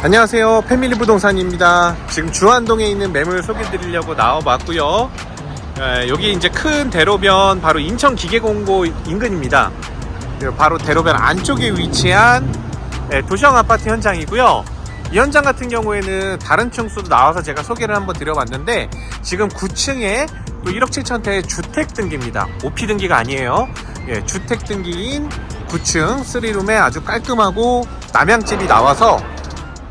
안녕하세요. 패밀리 부동산입니다. 지금 주안동에 있는 매물 소개 드리려고 나와봤고요. 에, 여기 이제 큰 대로변 바로 인천 기계공고 인근입니다. 바로 대로변 안쪽에 위치한 에, 도시형 아파트 현장이고요. 이 현장 같은 경우에는 다른 층수도 나와서 제가 소개를 한번 드려봤는데 지금 9층에 또 1억 7천대의 주택 등기입니다. OP 등기가 아니에요. 예, 주택 등기인 9층 3룸에 아주 깔끔하고 남양집이 나와서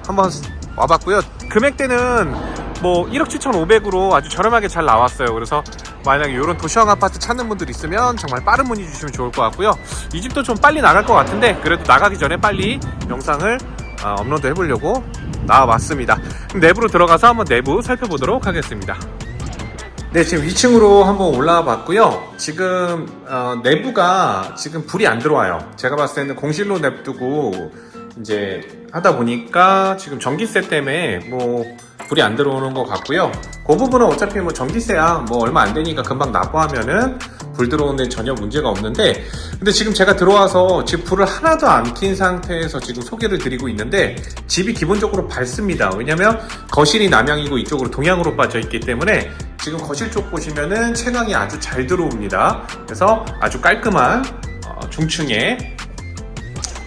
한번 와봤고요. 금액대는 뭐 1억 7,500으로 아주 저렴하게 잘 나왔어요. 그래서 만약에 이런 도시형 아파트 찾는 분들 있으면 정말 빠른 문의 주시면 좋을 것 같고요. 이 집도 좀 빨리 나갈 것 같은데 그래도 나가기 전에 빨리 영상을 아, 업로드 해보려고 나와봤습니다. 내부로 들어가서 한번 내부 살펴보도록 하겠습니다. 네, 지금 2층으로 한번 올라와 봤고요. 지금 어, 내부가 지금 불이 안 들어와요. 제가 봤을 때는 공실로 냅두고 이제 하다 보니까 지금 전기세 때문에 뭐 불이 안 들어오는 것 같고요. 그 부분은 어차피 뭐 전기세야 뭐 얼마 안 되니까 금방 납부하면은 불 들어오는데 전혀 문제가 없는데 근데 지금 제가 들어와서 지금 불을 하나도 안 킨 상태에서 지금 소개를 드리고 있는데 집이 기본적으로 밝습니다. 왜냐면 거실이 남향이고 이쪽으로 동향으로 빠져 있기 때문에 지금 거실 쪽 보시면은 채광이 아주 잘 들어옵니다. 그래서 아주 깔끔한 어, 중층의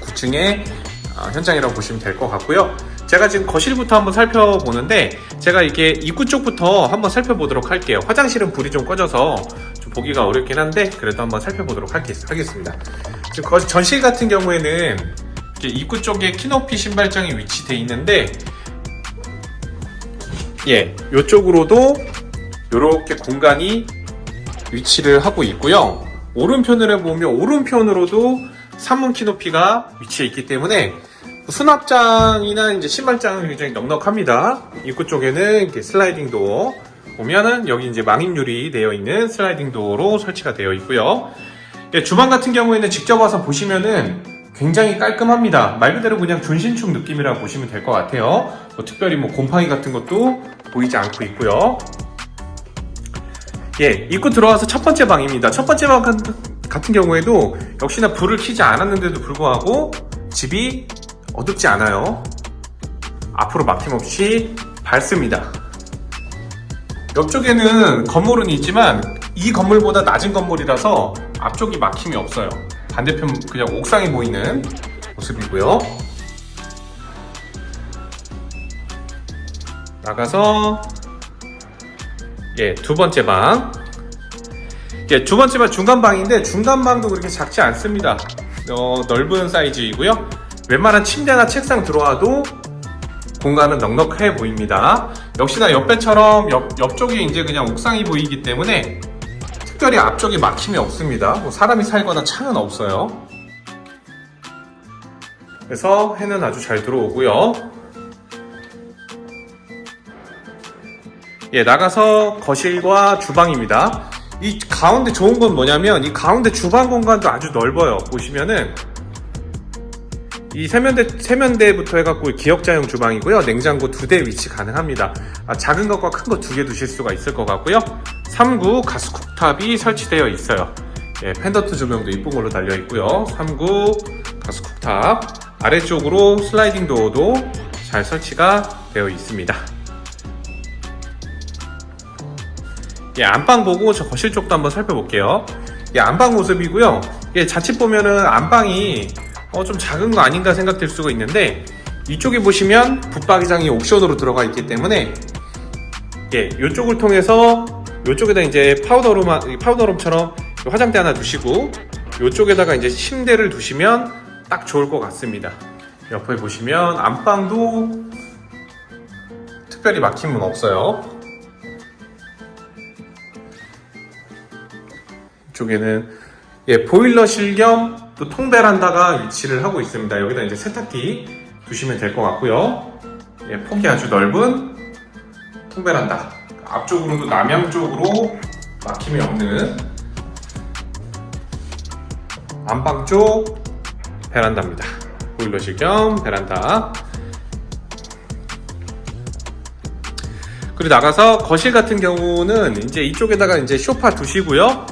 9층의 어, 현장이라고 보시면 될 것 같고요. 제가 지금 거실부터 한번 살펴보는데 제가 이게 입구 쪽부터 한번 살펴보도록 할게요. 화장실은 불이 좀 꺼져서 좀 보기가 어렵긴 한데 그래도 한번 살펴보도록 하겠, 하겠습니다. 지금 거- 전실 같은 경우에는 입구 쪽에 키높이 신발장이 위치되어 있는데 예, 이쪽으로도 이렇게 공간이 위치를 하고 있고요. 오른편으로 보면 오른편으로도 산문 키높이가 위치해 있기 때문에 수납장이나 이제 신발장은 굉장히 넉넉합니다. 입구 쪽에는 이렇게 슬라이딩 도어 보면은 여기 이제 망임유리 되어 있는 슬라이딩 도어로 설치가 되어 있고요. 예, 주방 같은 경우에는 직접 와서 보시면은 굉장히 깔끔합니다. 말 그대로 그냥 준신축 느낌이라 고 보시면 될 것 같아요. 뭐 특별히 뭐 곰팡이 같은 것도 보이지 않고 있고요. 예, 입구 들어와서 첫 번째 방입니다. 첫 번째 방 같은- 경우에도 역시나 불을 켜지 않았는데도 불구하고 집이 어둡지 않아요. 앞으로 막힘없이 밝습니다. 옆쪽에는 건물은 있지만 이 건물보다 낮은 건물이라서 앞쪽이 막힘이 없어요. 반대편 그냥 옥상이 보이는 모습이고요. 나가서 예, 두 번째 방. 예, 두 번째 방 중간 방인데 중간 방도 그렇게 작지 않습니다. 어, 넓은 사이즈이고요. 웬만한 침대나 책상 들어와도 공간은 넉넉해 보입니다. 역시나 옆배처럼 옆, 옆쪽이 이제 그냥 옥상이 보이기 때문에 특별히 앞쪽에 막힘이 없습니다. 뭐 사람이 살거나 창은 없어요. 그래서 해는 아주 잘 들어오고요. 예, 나가서 거실과 주방입니다. 이 가운데 좋은 건 뭐냐면 이 가운데 주방 공간도 아주 넓어요. 보시면은 이 세면대 세면대부터 해갖고 기역자형 주방이고요. 냉장고 두 대 위치 가능합니다. 아, 작은 것과 큰거두개 두실 수가 있을 것 같고요. 3구 가스 쿡탑이 설치되어 있어요. 예, 펜더트 조명도 이쁜 걸로 달려 있고요. 3구 가스 쿡탑 아래쪽으로 슬라이딩 도어도 잘 설치가 되어 있습니다. 예, 안방 보고 저 거실 쪽도 한번 살펴볼게요. 예, 안방 모습이고요. 예, 자칫 보면은 안방이 어, 좀 작은 거 아닌가 생각될 수가 있는데 이쪽에 보시면 붙박이장이 옵션으로 들어가 있기 때문에 예, 이쪽을 통해서 이쪽에다 이제 파우더룸 파우더룸처럼 화장대 하나 두시고 이쪽에다가 이제 침대를 두시면 딱 좋을 것 같습니다. 옆에 보시면 안방도 특별히 막힘은 없어요. 이쪽에는 예, 보일러실 겸 또 통베란다가 위치를 하고 있습니다. 여기다 이제 세탁기 두시면 될 것 같고요. 예, 폭이 아주 넓은 통베란다. 앞쪽으로도 남양 쪽으로 막힘이 없는 안방 쪽 베란다입니다. 보일러실 겸 베란다. 그리고 나가서 거실 같은 경우는 이제 이쪽에다가 이제 쇼파 두시고요.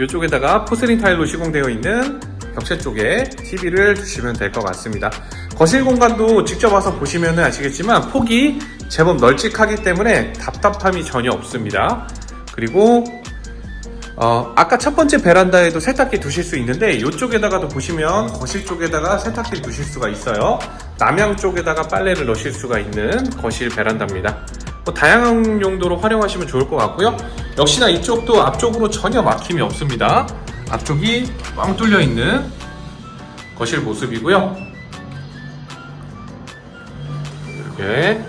이쪽에다가 포슬린 타일로 시공되어 있는 벽체 쪽에 TV를 두시면 될 것 같습니다. 거실 공간도 직접 와서 보시면 아시겠지만 폭이 제법 널찍하기 때문에 답답함이 전혀 없습니다. 그리고 어, 아까 첫 번째 베란다에도 세탁기 두실 수 있는데 이쪽에다가도 보시면 거실 쪽에다가 세탁기 두실 수가 있어요. 남양 쪽에다가 빨래를 넣으실 수가 있는 거실 베란다입니다. 뭐 다양한 용도로 활용하시면 좋을 것 같고요. 역시나 이쪽도 앞쪽으로 전혀 막힘이 없습니다. 앞쪽이 꽝 뚫려 있는 거실 모습이고요. 이렇게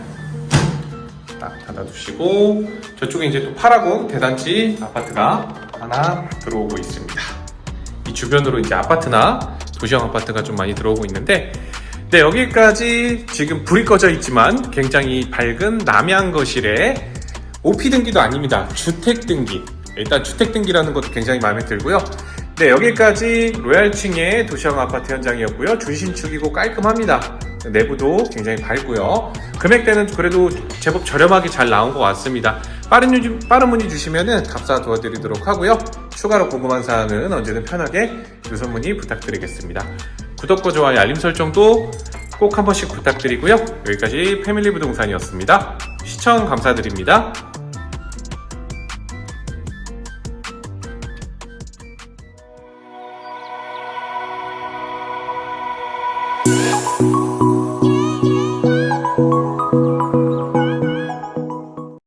딱 닫아두시고 저쪽에 이제 또 파라곤 대단지 아파트가 하나 들어오고 있습니다. 이 주변으로 이제 아파트나 도시형 아파트가 좀 많이 들어오고 있는데 네 여기까지 지금 불이 꺼져 있지만 굉장히 밝은 남양 거실에 OP 등기도 아닙니다. 주택 등기. 일단 주택 등기라는 것도 굉장히 마음에 들고요. 네 여기까지 로얄층의 도시형 아파트 현장이었고요. 준신축이고 깔끔합니다. 내부도 굉장히 밝고요. 금액대는 그래도 제법 저렴하게 잘 나온 것 같습니다. 빠른, 유, 빠른 문의 주시면 답사 도와드리도록 하고요. 추가로 궁금한 사항은 언제든 편하게 유선 문의 부탁드리겠습니다. 구독과 좋아요, 알림 설정도 꼭 한 번씩 부탁드리고요. 여기까지 패밀리 부동산이었습니다. 시청 감사드립니다.